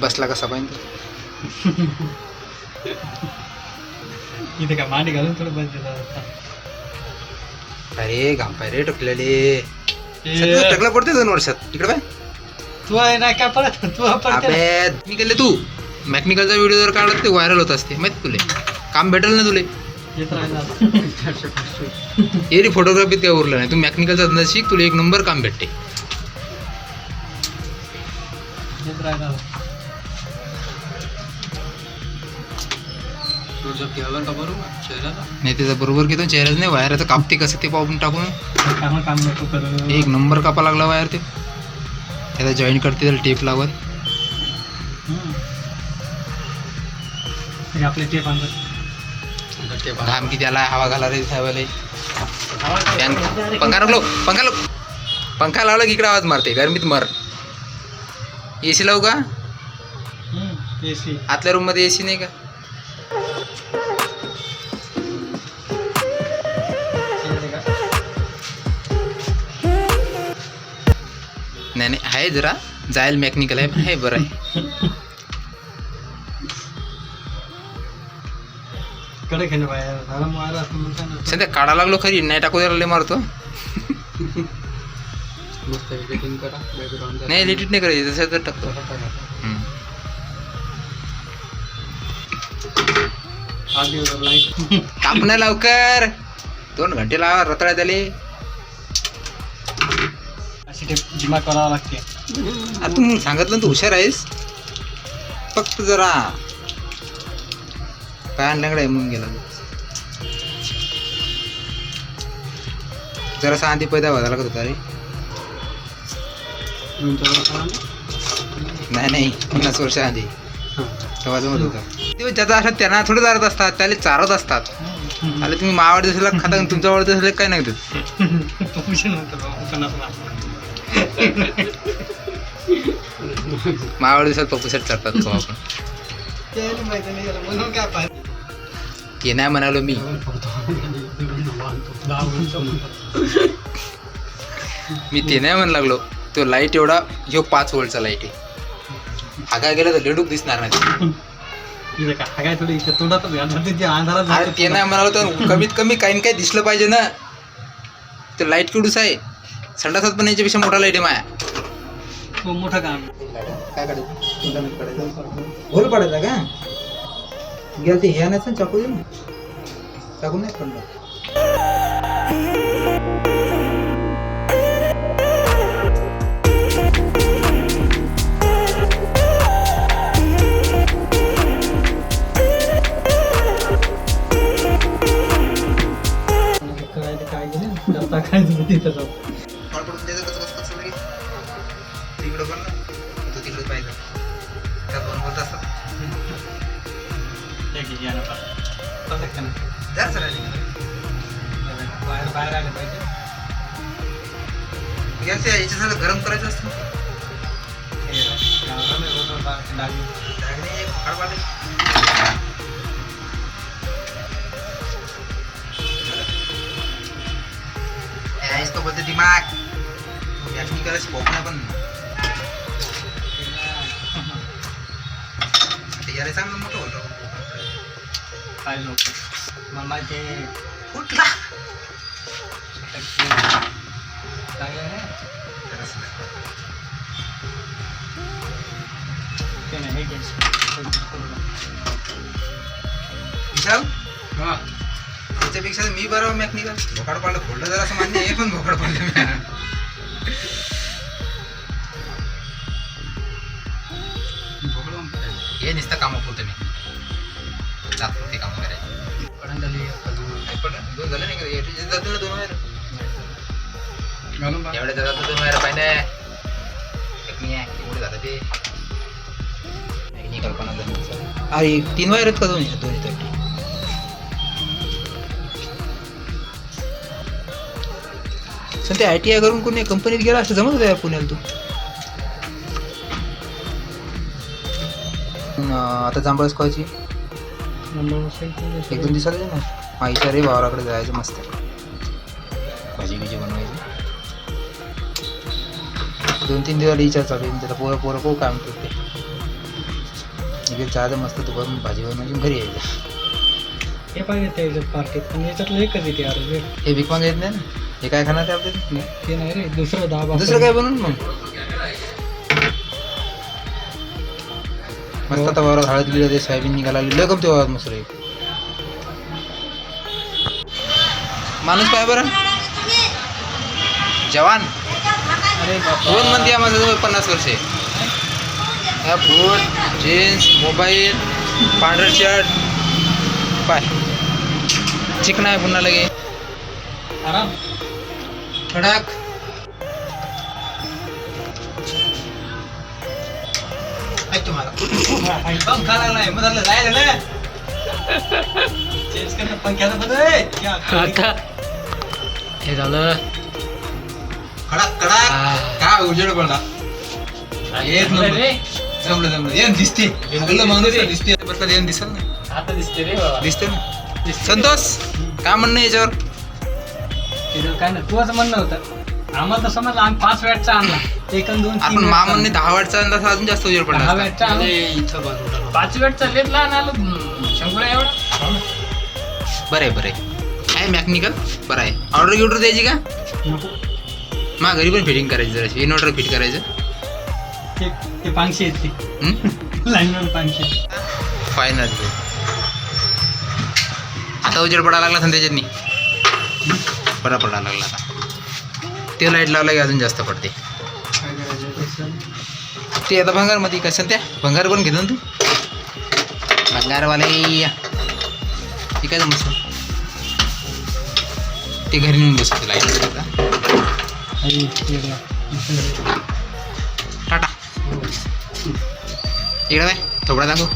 बसला कसा पाहिजे इथे काय मांडी घालून थोडं बस देतात अरे घाम पाय रे टकलेले. टकला पडते दोन वर्षात. इकडे पाय. तू आहे ना काय पडत तू मी केले तू. मॅकनिकलचा व्हिडिओ जर काढला ते व्हायरल होत असते. माहीत तुले? काम भेटेल ना तुले. येत राहिला. हे रे फोटोग्राफीत काय उरलं नाही. तू मॅकनिकलचा धंदा शिक तुला एक नंबर काम भेटते. नाही त्याचा बरोबर घेतो चेहराच नाही वायराचं कापते कसं ते पाहून टाकून. काम काम नको करू एक नंबर कापा लागला वायर ते. त्याला जॉईन करते त्याला टेप लावत. हम्म. आपले टेप आणतात. घाम किती आला हवा घाला रे साहेबाला. फॅन पंखा नको पंखा लाव पंखा लावला की इकडे आवाज मारते गरमीत मर. ए सी लावू का? एसी आतल्या रूममध्ये एसी नाही का? नाही नाही आहे जरा. जायल मेकॅनिकल आहे पण आहे बरं आहे. सध्या काढा लागलो खरी नाही टाकू द्यायला मारतो. नाही एडिट नाही करायची तसं तर टाकतो. हम्म. लाइट काप ना लवकर. दोन घंटे लावा रताळ्यात आले. दिमाग करावा लागते. आता तू सांगितलं ना तू हुशार आहेस. फक्त जरा काय आणल्याकडे म्हणून गेला तू. जरासा आधी पैदा व्हायला लागत होता रे. नाही नाही. पन्नास वर्ष आधी. तेव्हा जमत होता. ते ज्याचा असतात त्यांना थोडं जारत असतात त्याला चारत असतात. आले तुम्ही मावाड दिसायला खाता तुमच्या वाढ दिसायला काय नाही देत प्रमोशन होतं बाबा, पन्नास लाख. मावाड दिसायला पप्पू सेट करतात का आपण. ते नाही म्हणालो मी. मी ते नाही म्हण लागलो. तो लाइट एवढा ह्यो पाच वोल्टचा लाइट आहे. हा काय गेला तर लेडूक दिसणार नाही. ते. ते नाही म्हणालो तर कमीत कमी काही ना काही दिसलं पाहिजे ना. ते लाइट केवढूच आहे. संडासात पण याच्यापेक्षा मोठा लाइट आहे मोठं काम काय काढायचं पडायचा का गेल ते ह्या नाही चाकू दे ना चाकू नाही पडलं काय ते काय तिथं हे घे, या ना पा. चालतं का नाही? जा सर बाहेर बाहेर आले पाहिजे गॅस याच्यासाठी गरम करायचं असतं हे गावाला नाही होतं बा- डागी. डायरेक्ट एक हळवाले. ए, आहेस तो बोलते दिमाग याचनी करायची भोपणा पण याला चांगलं मोठं काय लोक माहिती आहे. कुठला हे. विशाल? त्याच्यापेक्षा तर मी बरं मॅकनिकल. भोकाड पाडलं फोडलं जरा असं मान्य आहे पण भोकाड पाडलं एवढ्या जातात दोन पाहिजे अरे तीन वायर आहेत का दोन? दोन ते आय टी आय करून कोणी कंपनीत गेला असं जमत होतं पुण्याला तू? आता जांभळच खायची एक दोन दिवसात आहे ना माईच्या रे वावराकडे जायचं मस्त. भाजी बिजी बनवायची. दोन तीन दिवस विचार चालू आहे. त्याला पोरं पोरं पोरं काय म्हणतात ते इकडे चहाचं मस्त दुपारून भाजी बनवायची घरी यायचं. हे पाहिजे त्या याच्यात पार्टीत. पण याच्यातलं एकच येते अरे रे. हे मागे येत नाही ना? हे काय खाणार ते आपल्याला? ते नाही रे. दुसरं दहा बारा दुसरं काय बनवून मग? मस्त आता वावरात हळद गेलं ते सोयाबीन निघाला लय कमते वावरात मस्त रे. माणूस पाय बरं. जवान. दोन मंदी माझं जवळ पन्नास वर्ष. आहे या बूट जीन्स मोबाईल पांढरं शर्ट पाय. चिकन आहे पुन्हा लगे. आराम. कडक तुम्हाला पंखा लागलाय मग झालं जायला ना चेंज करणं पंख्याला बदल. आता. हे झालं. कडक कडक काय उजेड पडला? एक नंबर. रे. जमलं जमलं. येन दिसते. सगळं माणूस आहे, दिसते. बसला येन दिसल ना आता दिसते रे बाबा. दिसते ना? संतोष काय म्हणणं आहे याच्यावर? तिथं काय नाही. तू असं म्हणणं होतं. आम्हाला तर समजलं आम्ही पाच वॅटचा आणला. एक आणि दोन तीन आपण watt चा मामांनी दहा वाटचा अंदाज अजून जास्त उजेड आणला. पडला दहा असता. वॅटचा आणला. इथं पाच वेळ चाललेत लहान आलं. शंभर एवढा. बरं आहे बरं आहे. आहे मॅकनिकल? बरं आहे. ऑर्डर गिर्डर द्यायची का? नको. मा घरी पण फिटिंग करायची जराशी. इन्व्हर्टर फिट करायचं. ते ते पाचशे आहेत ते. लाईनवर पाचशे फायनल आता उजेड पडायला लागला ना त्याच्यातनी. बरा पडायला लागला आता. ते लाइट लावला की अजून जास्त पडते. काय करायचं ते आता भंगारमध्ये कसं त्या? भंगार पण घेतो ना तू? भंगारवाले. ते काय मस्त ते घरी नेऊन बसते लाइट आता ટાટા નીકળવે થોબડા નાખો